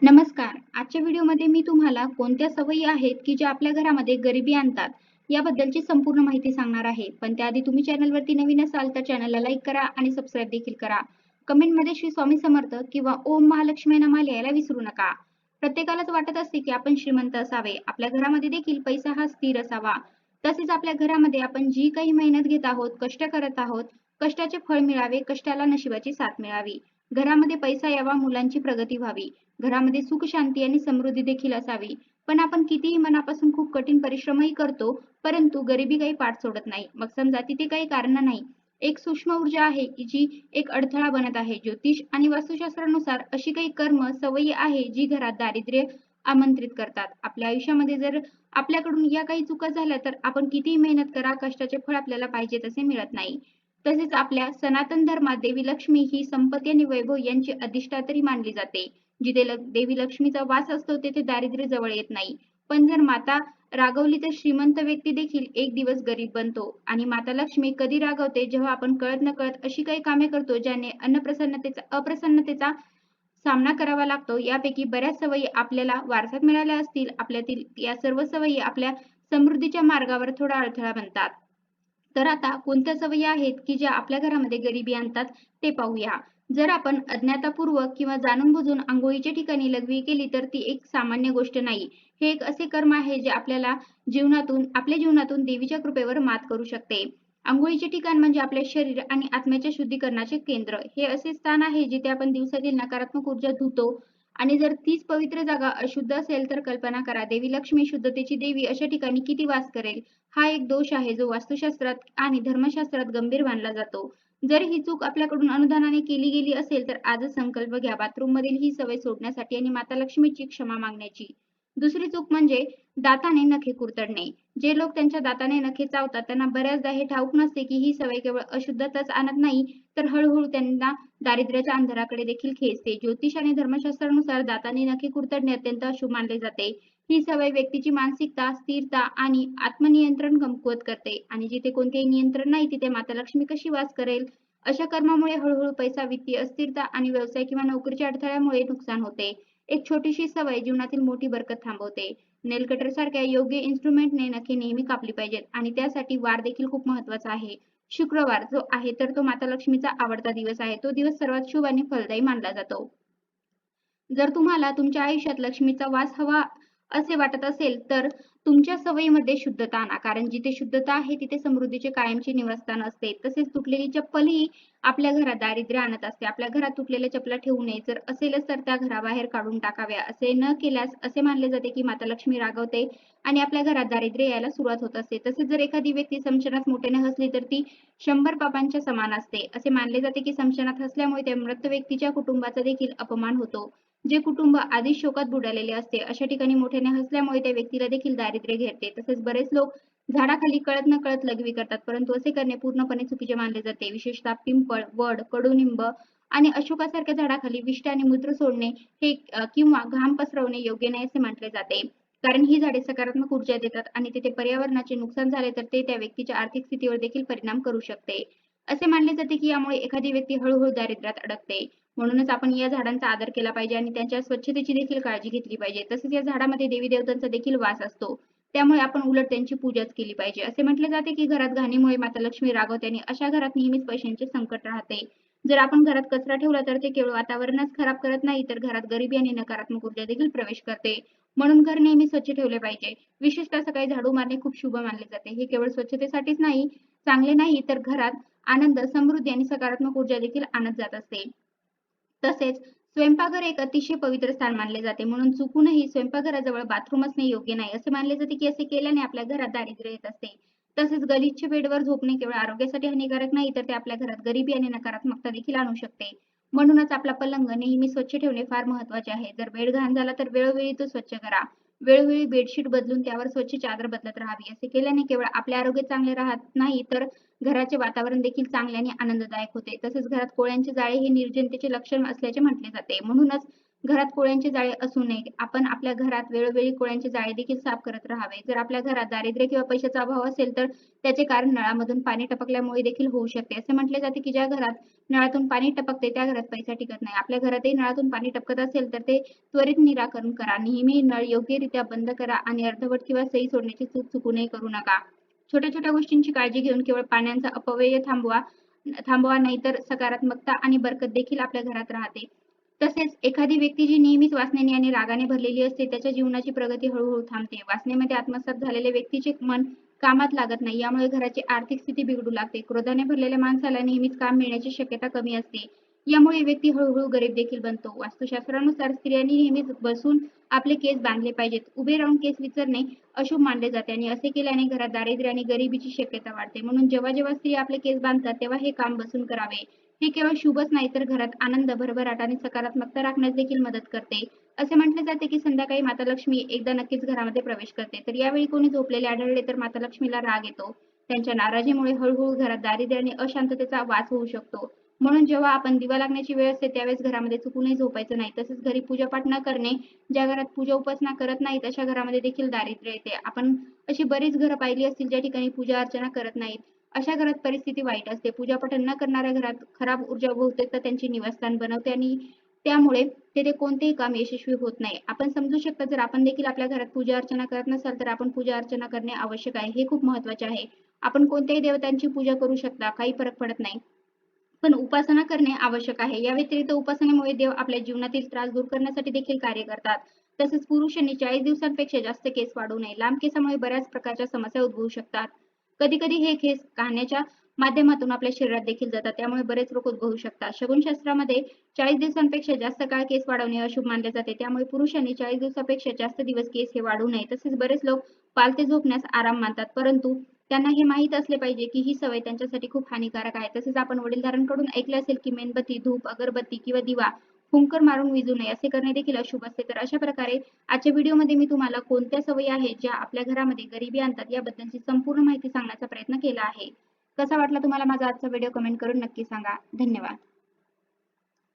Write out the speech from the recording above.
नमस्कार. आजच्या व्हिडिओमध्ये मी तुम्हाला कोणत्या सवयी आहेत की ज्या आपल्या घरामध्ये गरिबी आणतात याबद्दलची संपूर्ण माहिती सांगणार आहे. पण त्याआधी तुम्ही चॅनलवरती नवीन असाल तर चॅनलला लाईक करा आणि सबस्क्राईब देखील करा. कमेंटमध्ये श्री स्वामी समर्थ किंवा ओम महालक्ष्मी नामा लिहायला विसरू नका. प्रत्येकालाच वाटत असते की आपण श्रीमंत असावे. आपल्या घरामध्ये देखील पैसा हा स्थिर असावा. तसेच आपल्या घरामध्ये आपण जी काही मेहनत घेत आहोत कष्ट करत आहोत कष्टाचे फळ मिळावे कष्टाला नशिबाची साथ मिळावी. घरामध्ये पैसा यावा मुलांची प्रगती व्हावी. घरामध्ये सुख शांती आणि समृद्धी देखील असावी. पण आपण कितीही मनापासून खूप कठीण परिश्रमही करतो परंतु गरिबी काही पाठ सोडत नाही. मग समजा तिथे काही कारण नाही. एक सूक्ष्म ऊर्जा आहे की जी एक अडथळा बनत आहे. ज्योतिष आणि वास्तुशास्त्रानुसार अशी काही कर्म सवयी आहे जी घरात दारिद्र्य आमंत्रित करतात. आपल्या आयुष्यामध्ये जर आपल्याकडून या काही चुका झाल्या तर आपण कितीही मेहनत करा कष्टाचे फळ आपल्याला पाहिजे तसे मिळत नाही. तसेच आपल्या सनातन धर्मात देवी लक्ष्मी ही संपत्ती आणि वैभव यांची अधिष्ठात्री मानली जाते. जिथे देवी लक्ष्मीचा वास असतो तेथे दारिद्र्य जवळ येत नाही. पण जर माता रागवली तर श्रीमंत व्यक्ती देखील एक दिवस गरीब बनतो. आणि माता लक्ष्मी कधी रागवते जेव्हा आपण कळत न कळत अशी काही कामे करतो ज्याने अन्नप्रसन्नतेचा अप्रसन्नतेचा सामना करावा लागतो. यापैकी बऱ्याच सवयी आपल्याला वारसात मिळाल्या असतील. आपल्यातील या सर्व सवयी आपल्या समृद्धीच्या मार्गावर थोडा अडथळा बनतात. तर आता कोणत्या सवयी आहेत की ज्या आपल्या घरामध्ये गरिबी आणतात ते पाहूया. जर आपण अज्ञातापूर्वक किंवा जाणून बुजून आंघोळीच्या ठिकाणी लघवी केली तर ती एक सामान्य गोष्ट नाही. हे एक असे कर्म आहे जे आपल्याला जीवनातून आपल्या जीवनातून देवीच्या कृपेवर मात करू शकते. आंघोळीचे ठिकाण म्हणजे आपले शरीर आणि आत्म्याच्या शुद्धीकरणाचे केंद्र. हे असे स्थान आहे जिथे आपण दिवसातील नकारात्मक ऊर्जा धुतो आणि जर तीच पवित्र जागा अशुद्ध असेल तर कल्पना करा देवी लक्ष्मी शुद्धतेची देवी अशा ठिकाणी किती वास करेल? हा एक दोष आहे जो वास्तुशास्त्रात आणि धर्मशास्त्रात गंभीर मानला जातो. जर ही चूक आपल्याकडून अनुदानाने केली गेली असेल तर आजच संकल्प घ्या बाथरूम मधील ही सवय सोडण्यासाठी आणि माता लक्ष्मीची क्षमा मागण्याची. दुसरी चूक म्हणजे दाताने नखे कुरतडणे. जे लोक त्यांच्या दाताने नखे चावतात त्यांना बऱ्याचदा हे ठाऊक नसते की ही सवय केवळ अशुद्धताच आणत नाही तर हळूहळू त्यांना दारिद्र्याच्या अंधाराकडे देखील खेचते. ज्योतिष आणि धर्मशास्त्रानुसार दाताने नखे कुरतडणे अत्यंत अशुभ मानले जाते. ही सवय व्यक्तीची मानसिकता स्थिरता आणि आत्मनियंत्रण कमकुवत करते. आणि जिथे कोणतेही नियंत्रण नाही तिथे माता लक्ष्मी कशी वास करेल? अशा कर्मामुळे हळूहळू पैसा वित्तीय अस्थिरता आणि व्यवसाय किंवा नोकरीच्या अडथळ्यामुळे नुकसान होते. एक छोटीशी सवय जीवनातील मोठी बरकत थांबवते. नेलकटर सारख्या योग्य इन्स्ट्रुमेंटने नखे नेहमी कापली पाहिजेत आणि त्यासाठी वार देखील खूप महत्त्वाचा आहे. शुक्रवार जो आहे तर तो माता लक्ष्मीचा आवडता दिवस आहे. तो दिवस सर्वात शुभ आणि फलदायी मानला जातो. जर तुम्हाला तुमच्या आयुष्यात लक्ष्मीचा वास हवा असे वाटत असेल तर तुमच्या सवयीमध्ये शुद्धता आणा. कारण जिथे शुद्धता आहे तिथे समृद्धीचे कायमचे निवासस्थान असते. तसेच तुटलेली चप्पल ही आपल्या घरात दारिद्र्य आणत असते. आपल्या घरात तुटलेल्या चपला ठेवू नये. जर असेलच तर त्या घराबाहेर काढून टाकाव्या. असे न केल्यास असे मानले जाते की माता लक्ष्मी रागवते आणि आपल्या घरात दारिद्र्य यायला सुरुवात होत असते. तसेच जर एखादी व्यक्ती समशनात मोठ्याने हसली तर ती शंभर पापांच्या समान असते. असे मानले जाते की समशनात हसल्यामुळे त्या मृत व्यक्तीच्या कुटुंबाचा देखील अपमान होतो. जे कुटुंब आधीच शोकात बुडालेले असते अशा ठिकाणी मोठ्याने हसल्यामुळे त्या व्यक्तीला देखील दारिद्र्य घेरते. तसेच बरेच लोक झाडाखाली कळत न कळत लघवी करतात परंतु असे करणे पूर्णपणे चुकीचे मानले जाते. विशेषतः पिंपळ वड कडुनिंब आणि अशोकासारख्या झाडाखाली विष्ट आणि मूत्र सोडणे हे किंवा घाम पसरवणे योग्य नाही असे मानले जाते. कारण ही झाडे सकारात्मक ऊर्जा देतात आणि तिथे पर्यावरणाचे नुकसान झाले तर ते त्या व्यक्तीच्या आर्थिक स्थितीवर देखील परिणाम करू शकते. असे मानले जाते की यामुळे एखादी व्यक्ती हळूहळू दारिद्र्यात अडकते. म्हणूनच आपण या झाडांचा आदर केला पाहिजे आणि त्यांच्या स्वच्छतेची देखील काळजी घेतली पाहिजे. तसेच या झाडामध्ये देवी देवतांचा देखील वास असतो. त्यामुळे आपण उलट त्यांची पूजाच केली पाहिजे. असे म्हटले जाते की घरात घाणीमुळे माता लक्ष्मी रागवते आणि अशा घरात नेहमीच पैशांचे संकट राहते. जर आपण घरात कचरा ठेवला तर ते केवळ वातावरणच खराब करत नाही तर घरात गरिबी आणि नकारात्मक ऊर्जा देखील प्रवेश करते. म्हणून घर नेहमी स्वच्छ ठेवले पाहिजे. विशेषतः सकाळी झाडू मारणे खूप शुभ मानले जाते. हे केवळ स्वच्छतेसाठीच नाही चांगले नाही तर घरात आनंद समृद्धी आणि सकारात्मक ऊर्जा देखील आणत जात असते. तसेच स्वयंपाकघर एक अतिशय पवित्र स्थान मानले जाते. म्हणून चुकूनही स्वयंपाकघराजवळ बाथरूम असणे योग्य नाही असे मानले जाते की असे केल्याने आपल्या घरात दारिद्र्य येत असते. तसेच गलिच्छ बेडवर झोपणे केवळ आरोग्यासाठी हानिकारक नाही तर ते आपल्या घरात गरिबी आणि नकारात्मकता देखील आणू शकते. म्हणूनच आपला पलंग नेहमी स्वच्छ ठेवणे फार महत्त्वाचे आहे. जर बेड घाण झाला तर वेळोवेळी तो स्वच्छ करा. वेळोवेळी बेडशीट बदलून त्यावर स्वच्छ चादर बदलत राहावी. असे केल्याने केवळ आपले आरोग्य चांगले राहत नाही तर घराचे वातावरण देखील चांगले आणि आनंददायक होते. तसेच घरात कोळ्यांचे जाळे हे निर्जनतेचे लक्षण असल्याचे म्हटले जाते. म्हणूनच घरात कोळ्यांचे जाळे असू नये. आपण आपल्या घरात वेळोवेळी कोळ्यांचे जाळे देखील साफ करत राहावे. जर आपल्या घरात दारिद्र्य किंवा पैशाचा अभाव असेल तर त्याचे कारण नळामधून पाणी टपकल्यामुळे देखील होऊ शकते. असे म्हटले जाते की ज्या घरात नळातून पाणी टपकते त्या घरात पैसा टिकत नाही. आपल्या घरातही नळातून पाणी टपकत असेल तर ते त्वरित निराकरण करा. नेहमी नळ योग्यरित्या बंद करा आणि अर्धवट किंवा सही सोडण्याची चूक चुकूनही करू नका. छोट्या छोट्या गोष्टींची काळजी घेऊन केवळ पाण्याचा अपव्यय थांबवा थांबवा नाहीतर सकारात्मकता आणि बरकत देखील आपल्या घरात राहते. तसेच एखादी व्यक्ती जी नेहमीच वासनेने आणि रागाने भरलेली असते त्याच्या जीवनाची प्रगती हळूहळू थांबते. वासनेमध्ये आत्मसात झालेल्या व्यक्तीचे मन कामात लागत नाही. यामुळे घराची आर्थिक स्थिती बिघडू लागते. क्रोधाने भरलेल्या माणसाला नेहमीच काम मिळण्याची शक्यता कमी असते. यामुळे व्यक्ती हळूहळू गरीब देखील बनतो. वास्तुशास्त्रानुसार स्त्रियांनी नेहमीच बसून आपले केस बांधले पाहिजेत. उभे राहून केस विचारणे अशुभ मानले जाते आणि असे केल्याने घरात दारिद्र्य आणि गरिबीची शक्यता वाढते. म्हणून जेव्हा जेव्हा स्त्री आपले केस बांधतात तेव्हा हे काम बसून करावे. हे केवळ शुभच नाही तर घरात आनंद भरभराट आणि सकारात्मकता राखण्यास देखील मदत करते. असे म्हटले जाते की संध्याकाळी माता लक्ष्मी एकदा नक्कीच घरामध्ये प्रवेश करते. तर यावेळी कोणी झोपलेले आढळले तर माता लक्ष्मीला राग येतो. त्यांच्या नाराजीमुळे हळूहळू घरात दारिद्र्य आणि अशांततेचा वास होऊ शकतो. म्हणून जेव्हा आपण दिवा लागण्याची वेळ असते त्यावेळेस घरामध्ये चुकूनही झोपायचं नाही. तसेच घरी पूजापाठ न करणे ज्या घरात पूजा उपासना करत नाहीत अशा घरामध्ये देखील दारिद्र्य येते. आपण अशी बरीच घरं पाहिली असतील ज्या ठिकाणी पूजा अर्चना करत नाहीत. अशा घरात परिस्थिती वाईट असते. पूजापाठ न करणाऱ्या घरात खराब ऊर्जा बहुतेक तर त्यांची निवासस्थान बनवते आणि त्यामुळे तेथे कोणतेही काम यशस्वी होत नाही. आपण समजू शकता जर आपण देखील आपल्या घरात पूजा अर्चना करत नसाल तर आपण पूजा अर्चना करणे आवश्यक आहे. हे खूप महत्त्वाचे आहे. आपण कोणत्याही देवतांची पूजा करू शकता काही फरक पडत नाही. पण उपासना करणे आवश्यक आहे. या व्यतिरिक्त उपासनेमुळे देव आपल्या जीवनातील त्रास दूर करण्यासाठी देखील कार्य करतात. तसेच पुरुषांनी चाळीस दिवसांपेक्षा जास्त केस वाढू नये. लांब केसामुळे बऱ्याच प्रकारच्या समस्या उद्भवू शकतात. कधी कधी हे केस काढण्याच्या माध्यमातून आपल्या शरीरात देखील जातात. त्यामुळे बरेच रोग उद्भवू शकतात. शगुनशास्त्रामध्ये चाळीस दिवसांपेक्षा जास्त काळ केस वाढवणे अशुभ मानले जाते. त्यामुळे पुरुषांनी चाळीस दिवसापेक्षा जास्त दिवस केस हे वाढू नये. तसेच बरेच लोक पालते झोपण्यास आराम मानतात. परंतु त्यांना हे माहीत असले पाहिजे की ही सवय त्यांच्यासाठी खूप हानिकारक आहे. तसेच आपण वडीलधारांकडून ऐकले असेल की मेणबत्ती धूप अगरबत्ती किंवा दिवा फुंकर मारून विजू नये असे करणे देखील अशुभ असते. तर अशा प्रकारे आजच्या व्हिडिओमध्ये मी तुम्हाला कोणत्या सवयी आहेत ज्या आपल्या घरामध्ये गरिबी आणतात याबद्दलची संपूर्ण माहिती सांगण्याचा प्रयत्न केला आहे. कसा वाटला तुम्हाला माझा आजचा व्हिडिओ कमेंट करून नक्की सांगा. धन्यवाद.